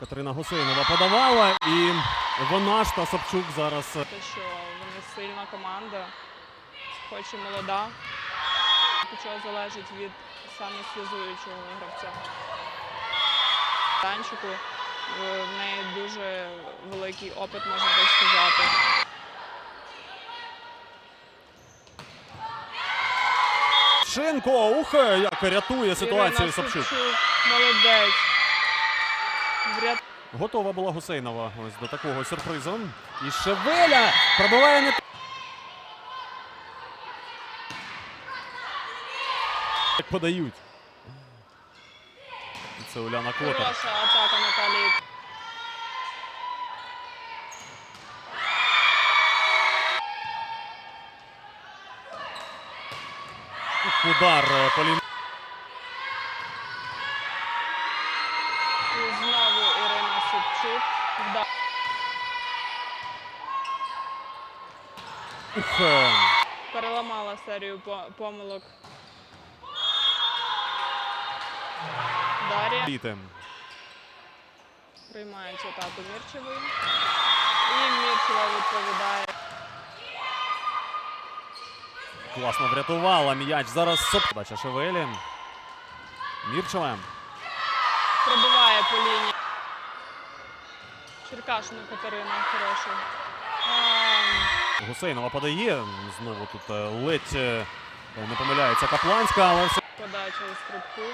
Катерина Гусейнова подавала, і вона ж та Собчук зараз е, Те, що вони сильна команда, хоч і молода. Чого залежить від саме связуючого гравця. Танчику е, в неї дуже великий опит, можна так сказати. Шинко, ух, як рятує ситуацію Собчук. молодець. Вряд... Готова була Гусейнова ось до такого сюрпризу. І Шевеля пробиває не як подають. Це Уляна Котар. Хороша атака Наталії. Удар е, Полін. І знову Ірина Собчук. Вда... Ух, Переламала серію помилок. Дар'я Літи. приймає цю атаку Мірчевої. І Мірчева відповідає. Класно врятувала м'яч. Зараз Соп. Бача Шевелі. Мірчева. Пробиває по лінії. Черкашина Катерина хороша. Гусейнова подає. Знову тут е, ледь е, не помиляється Капланська, але все. Подача у стрибку.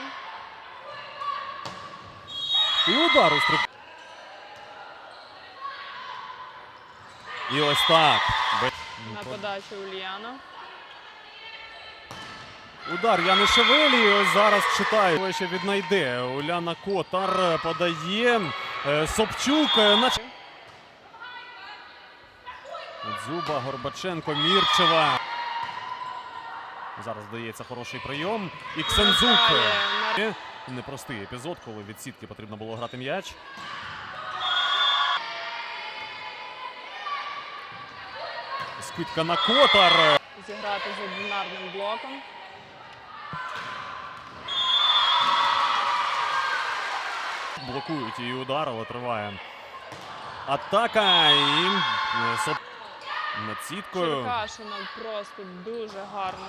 І удар у стрип. І ось так. На подачу Ульяна. Удар Яни Шевелі. Ось зараз читаю. Ще віднайде. Уляна Котар подає. Е, Собчук. Нач... Дзюба, Горбаченко, Мірчева. Зараз дається хороший прийом. І Ксензук. Непростий епізод, коли від сітки потрібно було грати м'яч. Скидка на Котар. Зіграти з одинарним блоком. Блокують її удар, але триває. Атака і е, над сіткою. Черкашина просто дуже гарно.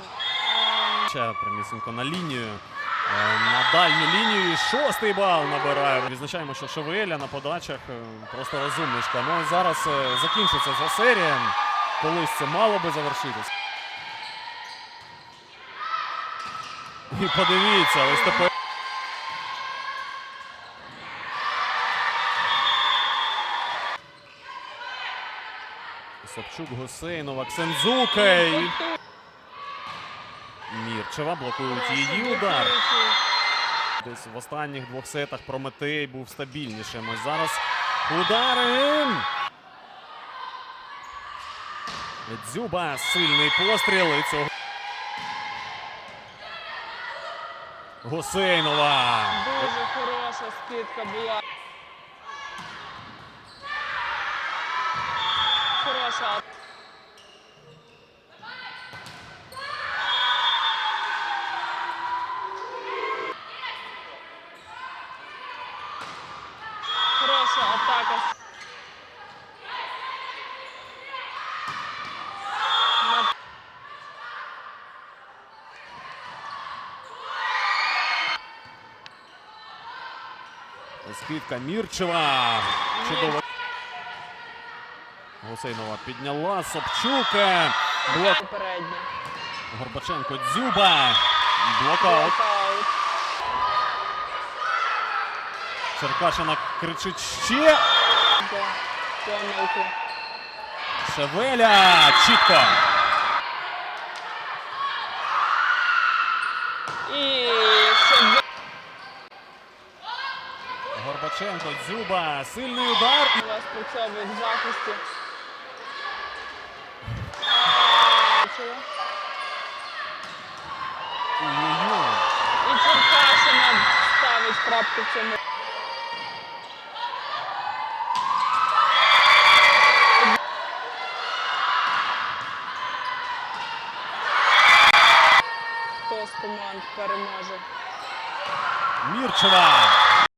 Ще прямісінько на лінію. Е, На дальню лінію. І Шостий бал набирає. Відзначаємо, що Шевеля на подачах е, просто розумничка. Ну і зараз е, закінчиться ця серія. Колись це мало би завершитись. І подивіться, ось тепер. Собчук, Гусейнова, Ксензука і Мірчева блокують її удар. Десь в останніх двох сетах Прометей був стабільнішим. Ось зараз удари. Дзюба сильний постріл і цього. Гусейнова. Дуже хороша скидка була. Хороша. Хороша атака. Скидка Мірчева. Чудово. Гусейнова підняла. Собчук. е, Блок. Горбаченко Дзюба. Блокаут. Черкашина кричить ще. Шевеля. Чітко. І Горбаченко, Дзюба. Сильний удар. у вас працьовують в захисті. Ой-ой-ой. І Черкашина ставить крапку в цьому. Хто з команд переможе? Мірчева.